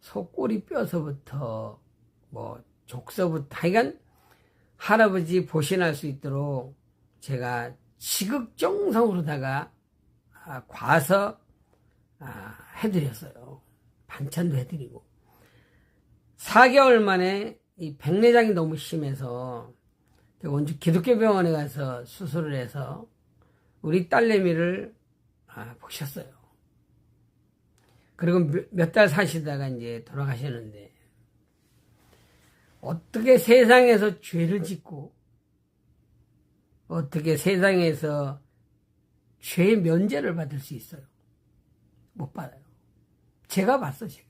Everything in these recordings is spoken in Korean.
속꼬리 뼈서부터 뭐 족서부터 하여간 할아버지 보신할 수 있도록 제가 지극정성으로다가 아, 과서 아, 해드렸어요. 반찬도 해드리고 4개월 만에 이 백내장이 너무 심해서 원주 기독교 병원에 가서 수술을 해서 우리 딸내미를 아, 보셨어요. 그리고 몇 달 사시다가 이제 돌아가셨는데 어떻게 세상에서 죄를 짓고 어떻게 세상에서 죄 면제를 받을 수 있어요? 못 받아요. 제가 봤어, 제가.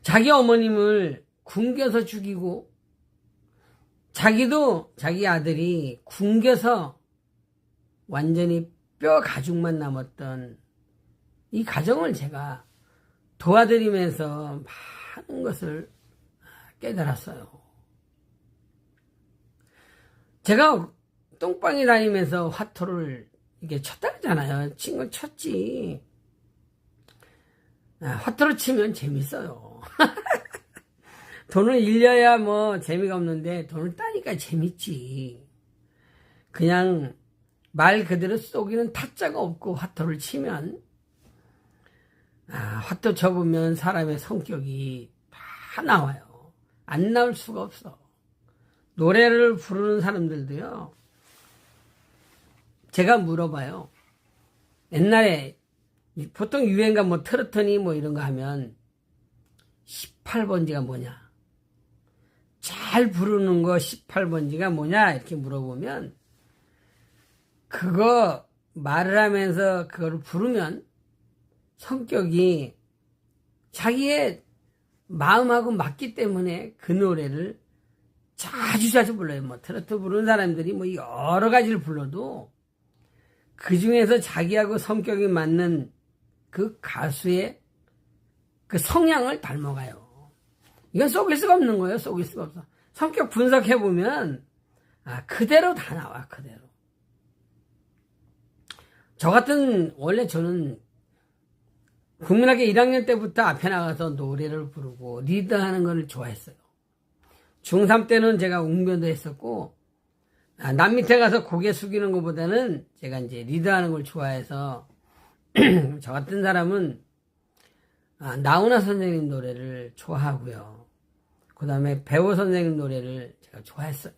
자기 어머님을 굶겨서 죽이고 자기도 자기 아들이 굶겨서 완전히 뼈 가죽만 남았던 이 가정을 제가 도와드리면서 많은 것을 깨달았어요. 제가 똥방에 다니면서 화토를 이게 쳤다 그러잖아요. 친건 쳤지. 아, 화토를 치면 재밌어요. 돈을 일려야 뭐 재미가 없는데 돈을 따니까 재밌지. 그냥 말 그대로 쏘기는 타짜가 없고 화토를 치면 아, 화토 쳐보면 사람의 성격이 다 나와요. 안 나올 수가 없어. 노래를 부르는 사람들도요. 제가 물어봐요. 옛날에 보통 유행가 뭐 트로트니 뭐 이런 거 하면 18번지가 뭐냐? 잘 부르는 거 18번지가 뭐냐? 이렇게 물어보면 그거 말을 하면서 그거를 부르면 성격이 자기의 마음하고 맞기 때문에 그 노래를 자주 자주 불러요. 뭐 트로트 부르는 사람들이 뭐 여러 가지를 불러도 그 중에서 자기하고 성격이 맞는 그 가수의 그 성향을 닮아가요. 이건 속일 수가 없는 거예요. 속일 수가 없어. 성격 분석해 보면 아 그대로 다 나와 그대로. 저 같은 원래 저는 국민학교 1학년 때부터 앞에 나가서 노래를 부르고 리드하는 걸 좋아했어요. 중3 때는 제가 웅변도 했었고 아, 남 밑에 가서 고개 숙이는 것보다는 제가 이제 리드하는 걸 좋아해서 저 같은 사람은 아, 나훈아 선생님 노래를 좋아하고요. 그 다음에 배우 선생님 노래를 제가 좋아했어요.